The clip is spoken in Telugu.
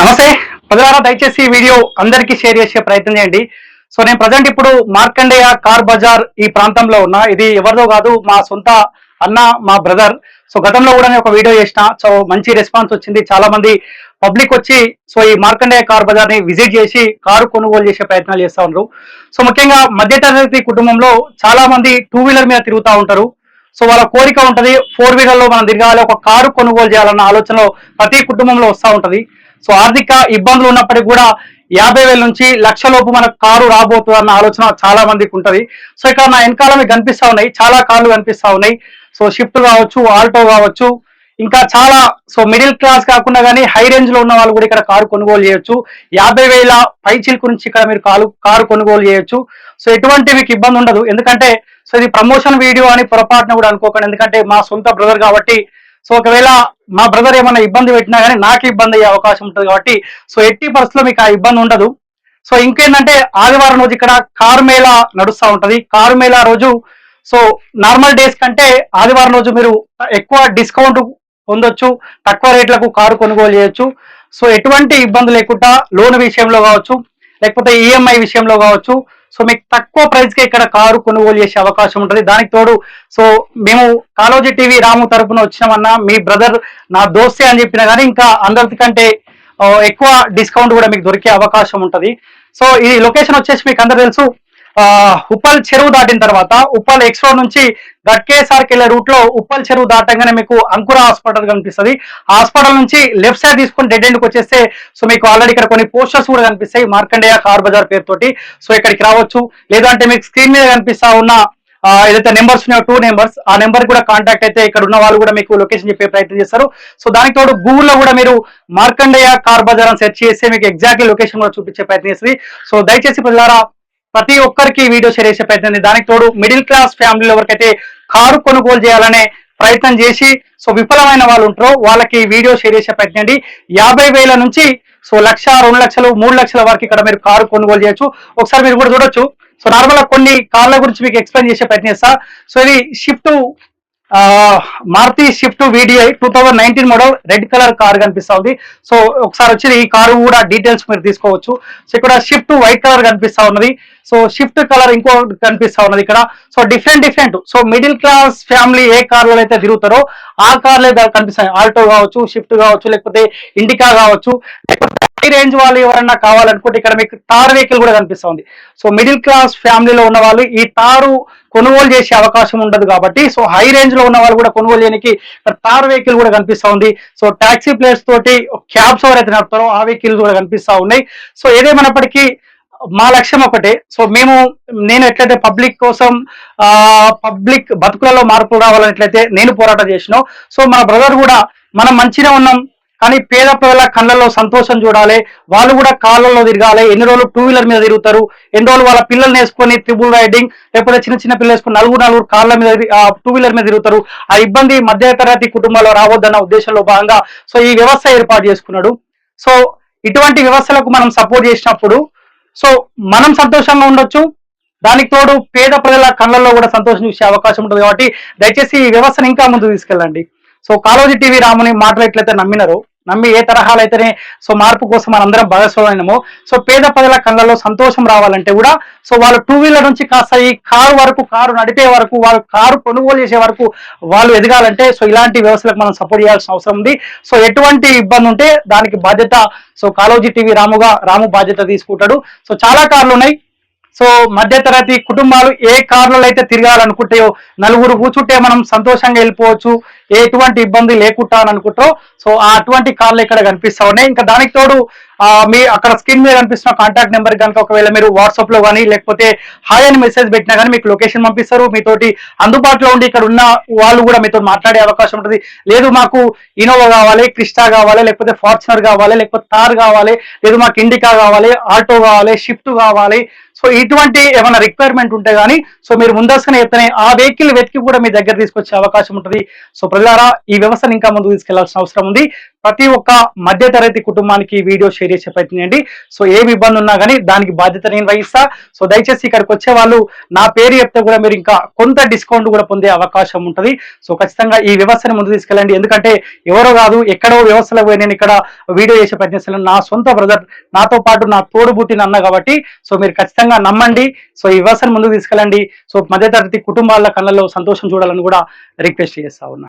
నమస్తే. ప్రజలారా దయచేసి ఈ వీడియో అందరికీ షేర్ చేసే ప్రయత్నం చేయండి. సో నేను ప్రజెంట్ ఇప్పుడు మార్కండేయ కార్ బజార్ ఈ ప్రాంతంలో ఉన్నా. ఇది ఎవరిదో కాదు మా సొంత అన్న మా బ్రదర్. సో గతంలో కూడా నేను ఒక వీడియో చేసిన. సో మంచి రెస్పాన్స్ వచ్చింది. చాలా మంది పబ్లిక్ వచ్చి సో ఈ మార్కండేయ కార్ బజార్ని విజిట్ చేసి కారు కొనుగోలు చేసే ప్రయత్నాలు చేస్తూ ఉన్నారు. సో ముఖ్యంగా మధ్యతరగతి కుటుంబంలో చాలా మంది టూ వీలర్ మీద తిరుగుతూ ఉంటారు. సో వాళ్ళ కోరిక ఉంటది. ఫోర్ వీలర్లో మనం తిరగాలి. ఒక కారు కొనుగోలు చేయాలన్న ఆలోచనలో ప్రతి కుటుంబంలో వస్తూ ఉంటది. సో ఆర్థిక ఇబ్బందులు ఉన్నప్పటికీ కూడా యాభై వేల నుంచి లక్ష లోపు మనకు కారు రాబోతుంది అన్న ఆలోచన చాలా మందికి ఉంటది. సో ఇక్కడ నా వెనకాల మీకు కనిపిస్తా ఉన్నాయి. చాలా కార్లు కనిపిస్తా ఉన్నాయి. సో షిఫ్ట్ కావచ్చు ఆల్టో కావచ్చు. ఇంకా చాలా సో మిడిల్ క్లాస్ కాకుండా కానీ హై రేంజ్లో ఉన్న వాళ్ళు కూడా ఇక్కడ కారు కొనుగోలు చేయొచ్చు. యాభై వేల పైచిల్ గురించి నుంచి ఇక్కడ మీరు కారు కారు కొనుగోలు చేయొచ్చు. సో ఎటువంటి మీకు ఇబ్బంది ఉండదు. ఎందుకంటే సో ఇది ప్రమోషన్ వీడియో అని పొరపాటున కూడా అనుకోకండి. ఎందుకంటే మా సొంత బ్రదర్ కాబట్టి సో ఒకవేళ మా బ్రదర్ ఏమైనా ఇబ్బంది పెట్టినా కానీ నాకు ఇబ్బంది అయ్యే అవకాశం ఉంటుంది కాబట్టి సో ఎట్టి పరిస్థితుల్లో మీకు ఆ ఇబ్బంది ఉండదు. సో ఇంకేంటంటే ఆదివారం రోజు ఇక్కడ కారు మేళా నడుస్తూ ఉంటుంది. కారు మేళా రోజు సో నార్మల్ డేస్ కంటే ఆదివారం రోజు మీరు ఎక్కువ డిస్కౌంట్ పొందొచ్చు తక్కువ రేట్లకు కారు కొనుగోలు చేయొచ్చు. సో ఎటువంటి ఇబ్బంది లేకుండా లోన్ విషయంలో కావచ్చు లేకపోతే ఈఎంఐ విషయంలో కావచ్చు సో మీకు తక్కువ ప్రైస్కే ఇక్కడ కారు కొనుగోలు చేసే అవకాశం ఉంటుంది. దానికి తోడు సో మేము కాలోజీ టీవీ రాము తరపున వచ్చినామన్నా మీ బ్రదర్ నా దోస్తే అని చెప్పినా కానీ ఇంకా అందరికంటే ఎక్కువ డిస్కౌంట్ కూడా మీకు దొరికే అవకాశం ఉంటుంది. సో ఈ లొకేషన్ వచ్చేసి మీకు అందరు తెలుసు. ఉప్పల్ చెరువు దాటిన తర్వాత ఉప్పల్ ఎక్స్ రోడ్ నుంచి గట్కేసార్కి వెళ్ళే రూట్లో ఉప్పల్ చెరువు దాటంగానే మీకు అంకుర హాస్పిటల్ కనిపిస్తుంది. హాస్పిటల్ నుంచి లెఫ్ట్ సైడ్ తీసుకుని డెడ్ ఎండ్కి వచ్చేస్తే సో మీకు ఆల్రెడీ ఇక్కడ కొన్ని పోస్టర్స్ కూడా కనిపిస్తాయి మార్కండేయ కార్ బజార్ పేరుతోటి. సో ఇక్కడికి రావచ్చు. లేదంటే మీకు స్క్రీన్ మీద కనిపిస్తా ఉన్న ఏదైతే నెంబర్స్ ఉన్నాయో టూ నెంబర్స్ ఆ నెంబర్ కూడా కాంటాక్ట్ అయితే ఇక్కడ ఉన్న వాళ్ళు కూడా మీకు లొకేషన్ చెప్పే ప్రయత్నం చేస్తారు. సో దానికి తోడు గూగుల్లో కూడా మీరు మార్కండేయ కార్ బజార్ అని సెర్చ్ చేస్తే మీకు ఎగ్జాక్ట్లీ లొకేషన్ కూడా చూపించే ప్రయత్నం చేస్తుంది. సో దయచేసి పిల్లారా ప్రతి ఒక్కరికి ఈ వీడియో షేర్ చేసే ప్రయత్నం దానికి తోడు మిడిల్ క్లాస్ ఫ్యామిలీలో ఎవరికైతే కారు కొనుగోలు చేయాలనే ప్రయత్నం చేసి సో విఫలమైన వాళ్ళు ఉంటారో వాళ్ళకి వీడియో షేర్ చేసే ప్రయత్నం అండి యాభై వేల నుంచి సో లక్ష రెండు లక్షలు మూడు లక్షల వరకు ఇక్కడ మీరు కారు కొనుగోలు చేయొచ్చు. ఒకసారి మీరు కూడా చూడొచ్చు. సో నార్మల్గా కొన్ని కార్ల గురించి మీకు ఎక్స్ప్లెయిన్ చేసే ప్రయత్నం చేస్తా. సో ఇది Swift Maruti Swift VDI two thousand nineteen model red colour car కనిపిస్తా ఉంది సో ఒకసారి వచ్చి ఈ కారు కూడా డీటెయిల్స్ మీరు తీసుకోవచ్చు. సో ఇక్కడ షిఫ్ట్ వైట్ కలర్ కనిపిస్తా ఉన్నది. సో షిఫ్ట్ కలర్ ఇంకో కనిపిస్తా ఉన్నది ఇక్కడ. So different different. So middle class family ఏ కార్లలో అయితే తిరుగుతారో ఆ కార్లే కనిపిస్తాయి. ఆల్టో కావచ్చు షిఫ్ట్ కావచ్చు లేకపోతే ఇండికా కావచ్చు. లేకపోతే రేంజ్ వాళ్ళు ఎవరన్నా కావాలనుకుంటే ఇక్కడ మీకు తారు వెహికల్ కూడా కనిపిస్తుంది. సో మిడిల్ క్లాస్ ఫ్యామిలీలో ఉన్న వాళ్ళు ఈ తారు కొనుగోలు చేసే అవకాశం ఉండదు కాబట్టి సో హై రేంజ్లో ఉన్న వాళ్ళు కూడా కొనుగోలు చేయడానికి ఇక్కడ తారు వెహికల్ కూడా కనిపిస్తా ఉంది సో టాక్సీ ప్లేస్ తోటి క్యాబ్స్ ఎవరైతే నడుపుతారో ఆ వెహికల్ కూడా కనిపిస్తా ఉన్నాయి. సో ఏదేమైనప్పటికీ మా లక్ష్యం ఒకటే. సో మేము నేను ఎట్లయితే పబ్లిక్ కోసం పబ్లిక్ బతుకులలో మార్పులు రావాలని ఎట్లయితే నేను పోరాటం చేసినా. సో మన బ్రదర్ కూడా మనం మంచిగా ఉన్నాం కానీ పేద పిల్లల కళ్ళల్లో సంతోషం చూడాలి. వాళ్ళు కూడా కాళ్ళల్లో తిరగాలి. ఎన్ని రోజులు టూ వీలర్ మీద తిరుగుతారు? ఎన్ని రోజులు వాళ్ళ పిల్లల్ని వేసుకొని త్రిబుల్ రైడింగ్ లేకపోతే చిన్న చిన్న పిల్లలు వేసుకొని నలుగురు నలుగురు కాళ్ళ మీద టూ వీలర్ మీద తిరుగుతారు. ఆ ఇబ్బంది మధ్యతరగతి కుటుంబాల్లో రావద్దన్న ఉద్దేశంలో భాగంగా సో ఈ వ్యవస్థ ఏర్పాటు చేసుకున్నాడు. సో ఇటువంటి వ్యవస్థలకు మనం సపోర్ట్ చేసినప్పుడు సో మనం సంతోషంగా ఉండొచ్చు. దానికి తోడు పేద ప్రజల కళ్ళల్లో కూడా సంతోషం చూసే అవకాశం ఉంటుంది కాబట్టి దయచేసి ఈ వ్యవస్థను ఇంకా ముందుకు తీసుకెళ్ళండి. సో కాలోజీ టీవీ రాముని మాటలు ఎట్లయితే నమ్మినారో నమ్మి ఏ తరహాలు అయితేనే సో మార్పు కోసం మనందరం భాగస్వామ్యము సో పేద ప్రజల కళ్ళలో సంతోషం రావాలంటే కూడా సో వాళ్ళు టూ వీలర్ నుంచి కాస్త ఈ కారు వరకు కారు నడిపే వరకు వాళ్ళు కారు కొనుగోలు చేసే వరకు వాళ్ళు ఎదగాలంటే సో ఇలాంటి వ్యవస్థలకు మనం సపోర్ట్ చేయాల్సిన అవసరం ఉంది. సో ఎటువంటి ఇబ్బంది ఉంటే దానికి బాధ్యత సో కాలోజీ టీవీ రాముగా రాము బాధ్యత తీసుకుంటాడు. సో చాలా కార్లు ఉన్నాయి. సో మధ్యతరగతి కుటుంబాలు ఏ కార్లలో అయితే తిరగాలనుకుంటాయో నలుగురు కూర్చుంటే మనం సంతోషంగా వెళ్ళిపోవచ్చు. ఎటువంటి ఇబ్బంది లేకుండా అని అనుకుంటారో సో ఆ అటువంటి కార్లు ఇక్కడ కనిపిస్తా ఉన్నాయి. ఇంకా దానికి తోడు మీ అక్కడ స్క్రీన్ మీద కనిపిస్తున్న కాంటాక్ట్ నెంబర్ కనుక ఒకవేళ మీరు వాట్సాప్లో కానీ లేకపోతే హాయ్ అని మెసేజ్ పెట్టినా కానీ మీకు లొకేషన్ పంపిస్తారు. మీతోటి అందుబాటులో ఉండి ఇక్కడ ఉన్న వాళ్ళు కూడా మీతో మాట్లాడే అవకాశం ఉంటుంది. లేదు మాకు ఇనోవా కావాలి క్రిస్టా కావాలి లేకపోతే ఫార్చునర్ కావాలి లేకపోతే తార్ కావాలి లేదు మాకు ఇండికా కావాలి ఆల్టో కావాలి షిఫ్ట్ కావాలి. సో ఇటువంటి ఏమైనా రిక్వైర్మెంట్ ఉంటే కానీ సో మీరు ముందస్తునే ఎత్తనే ఆ వెహికల్ వెతికి కూడా మీ దగ్గర తీసుకొచ్చే అవకాశం ఉంటుంది. సో ప్రజలారా ఈ వ్యవస్థను ఇంకా ముందుకు తీసుకెళ్ళాల్సిన అవసరం ఉంది. ప్రతి ఒక్క మధ్య తరగతి కుటుంబానికి వీడియో షేర్ చేసే ప్రయత్నం చేయండి. సో ఏ ఇబ్బంది ఉన్నా కానీ దానికి బాధ్యత నేను వహిస్తా. సో దయచేసి ఇక్కడికి వచ్చే వాళ్ళు నా పేరు చెప్తే కూడా మీరు ఇంకా కొంత డిస్కౌంట్ కూడా పొందే అవకాశం ఉంటుంది. సో ఖచ్చితంగా ఈ వ్యవస్థను ముందు తీసుకెళ్ళండి. ఎందుకంటే ఎవరో కాదు ఎక్కడో వ్యవస్థలో పోయి నేను ఇక్కడ వీడియో చేసే ప్రయత్నిస్తాను నా సొంత బ్రదర్ నాతో పాటు నా తోడు పుట్టిన అన్న కాబట్టి సో మీరు ఖచ్చితంగా నమ్మండి. సో ఈ వ్యవస్థను ముందుకు తీసుకెళ్ళండి. సో మధ్యతరగతి కుటుంబాల కళ్ళలో సంతోషం చూడాలని కూడా రిక్వెస్ట్ చేస్తా ఉన్నా.